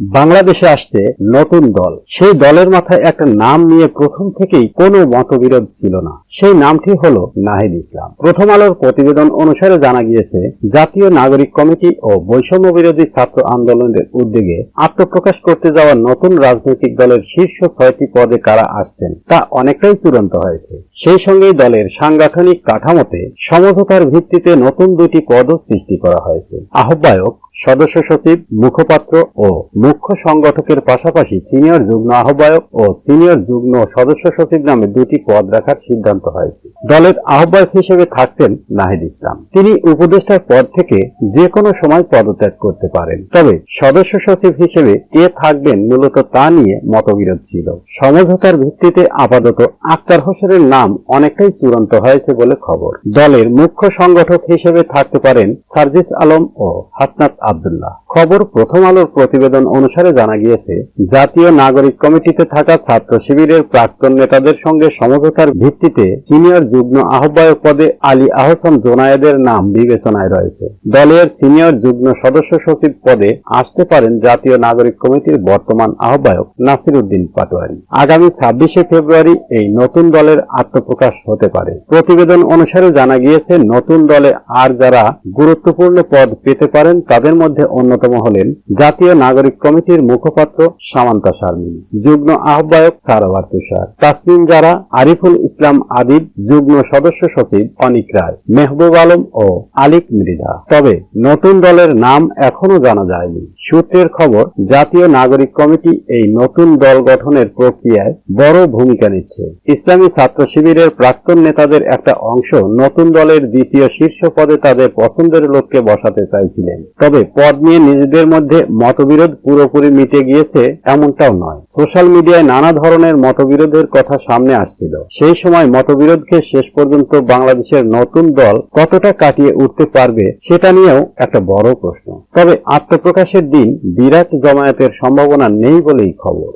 বাংলাদেশে আসছে নতুন দল। সেই দলের মাথায় একটা নাম নিয়ে প্রথম থেকেই কোনো মতবিরোধ ছিল না। সেই নামটি হলো নাহিদ ইসলাম। প্রথম আলোর প্রতিবেদন অনুসারে জানা গিয়েছে, জাতীয় নাগরিক কমিটি ও বৈষম্য বিরোধী ছাত্র আন্দোলনের উদ্যোগে আত্মপ্রকাশ করতে যাওয়া নতুন রাজনৈতিক দলের শীর্ষ ছয়টি পদে কারা আসছেন, তা অনেকটাই চূড়ান্ত হয়েছে। সেই সঙ্গেই দলের সাংগঠনিক কাঠামোতে সমঝোতার ভিত্তিতে নতুন দুটি পদও সৃষ্টি করা হয়েছে। আহ্বায়ক সদস্য সচিব, মুখপাত্র ও মুখ্য সংগঠকের পাশাপাশি সিনিয়র যুগ্ম আহ্বায়ক ও সিনিয়র যুগ্ম সদস্য সচিব নামে দুটি পদ রাখার সিদ্ধান্ত হয়েছে। দলের আহ্বায়ক হিসেবে থাকছেন নাহিদ ইসলাম। তিনি উপদেষ্টার পদ থেকে যে কোনো সময় পদত্যাগ করতে পারেন। তবে সদস্য সচিব হিসেবে কে থাকবেন মূলত তা নিয়ে মতবিরোধ ছিল। সমঝোতার ভিত্তিতে আপাতত আক্তার হোসেনের নাম অনেকটাই চূড়ান্ত হয়েছে বলে খবর। দলের মুখ্য সংগঠক হিসেবে থাকতে পারেন সার্জিস আলম ও হাসনাত আবদুল্লাহ। খবর প্রথম আলোর প্রতিবেদন অনুসারে জানা গিয়েছে, জাতীয় নাগরিক কমিটিতে থাকা ছাত্র শিবিরের প্রাক্তন নেতাদের সঙ্গে সমঝোতার ভিত্তিতে সিনিয়র যুগ্ম আহ্বায়ক পদে আলী আহসান জোনায়েদের নাম বিবেচনায় রয়েছে। দলের সিনিয়র যুগ্ম সদস্য সচিব পদে আসতে পারেন জাতীয় নাগরিক কমিটির বর্তমান আহ্বায়ক নাসির উদ্দিন পাটোয়ারি। আগামী ছাব্বিশে ফেব্রুয়ারি এই নতুন দলের আত্মপ্রকাশ হতে পারে। প্রতিবেদন অনুসারে জানা গিয়েছে, নতুন দলে আর যারা গুরুত্বপূর্ণ পদ পেতে পারেন তাদের মধ্যে অন্যতম হলেন জাতীয় নাগরিক কমিটির মুখপাত্র সামান্তা শারমিন, যুগ্ম আহ্বায়ক সারোয়ার তুষার তাসমিন যারা আরিফুল ইসলাম আদিব, যুগ্ম সদস্য সচিব অনিক রায়, মেহবুব আলম ও আলিক মৃধা। তবে নতুন দলের নাম এখনও জানা যায়নি। সূত্রের খবর, জাতীয় নাগরিক কমিটি এই নতুন দল গঠনের প্রক্রিয়ায় বড় ভূমিকা নিচ্ছে। ইসলামী ছাত্র শিবিরের প্রাক্তন নেতাদের একটা অংশ নতুন দলের দ্বিতীয় শীর্ষ পদে তাদের পছন্দের লোককে বসাতে চাইছিলেন। তবে পদ নিয়ে নিজেদের মধ্যে মতবিরোধ পুরোপুরি মিটে গিয়েছে এমনটাও নয়। সোশ্যাল মিডিয়ায় নানা ধরনের মতবিরোধের কথা সামনে আসছিল। সেই সময় মতবিরোধকে শেষ পর্যন্ত বাংলাদেশের নতুন দল কতটা কাটিয়ে উঠতে পারবে সেটা নিয়েও একটা বড় প্রশ্ন। তবে আত্মপ্রকাশের দিন বিরাট জমায়েতের সম্ভাবনা নেই বলেই খবর।